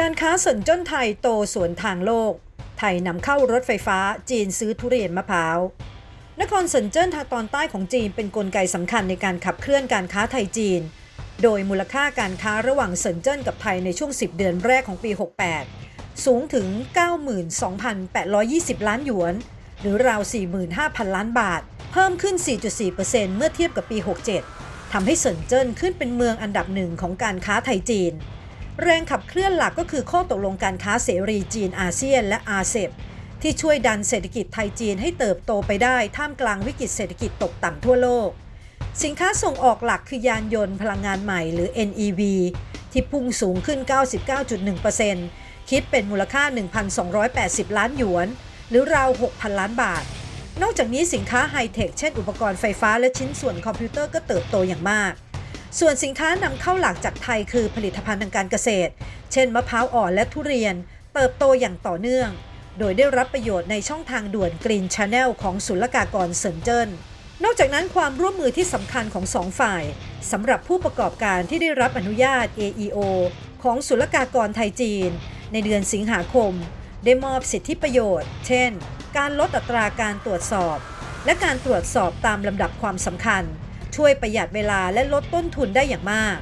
การค้าเซินเจิ้นไทยโตสวนทางโลก ไทยนำเข้ารถไฟฟ้าจีนซื้อทุเรียนมะพร้าวนครเซินเจิ้นทางตอนใต้ของจีนเป็นนกลไกสำคัญในการขับเคลื่อนการค้าไทยจีน โดยมูลค่าการค้าระหว่างเซินเจิ้นกับไทยในช่วง 10 เดือนแรกของปี 68 สูงถึง 92,820 ล้านหยวน หรือราว 45,000 ล้านบาท เพิ่มขึ้น 4.4%เมื่อเทียบกับปี 67ทำให้เซินเจิ้นขึ้นเป็นเมืองอันดับหนึ่งของการค้าไทยจีน แรงขับเคลื่อนหลักก็คือข้อตกลงการค้าเสรีจีนอาเซียนและอาเซบที่ช่วยดันเศรษฐกิจไทยจีนให้เติบโตไปได้ท่ามกลางวิกฤตเศรษฐกิจตกต่ำทั่วโลก สินค้าส่งออกหลักคือยานยนต์พลังงานใหม่หรือ NEV ที่พุ่งสูงขึ้น 99.1%คิดเป็นมูลค่า 1,280 ล้านหยวน หรือราว 6,000 ล้านบาท นอกจากนี้สินค้าไฮเทคเช่นอุปกรณ์ไฟฟ้าและชิ้นส่วนคอมพิวเตอร์ก็เติบโตอย่างมาก ส่วนสินค้านำเข้าหลักจากไทยคือผลิตภัณฑ์ทางการเกษตร เช่น มะพร้าวอ่อนและทุเรียน เติบโตอย่างต่อเนื่อง โดยได้รับประโยชน์ในช่องทางด่วนกรีนชาแนลของศุลกากรเซินเจิ้นนอกจากนั้นความร่วมมือที่สำคัญของสองฝ่ายสำหรับผู้ประกอบการที่ได้รับอนุญาต AEO ของศุลกากรไทยจีน ในเดือนสิงหาคม ได้มอบสิทธิประโยชน์ เช่น การลดอัตราการตรวจสอบ และการตรวจสอบตามลำดับความสำคัญ ช่วยประหยัดเวลาและลดต้นทุนได้อย่างมาก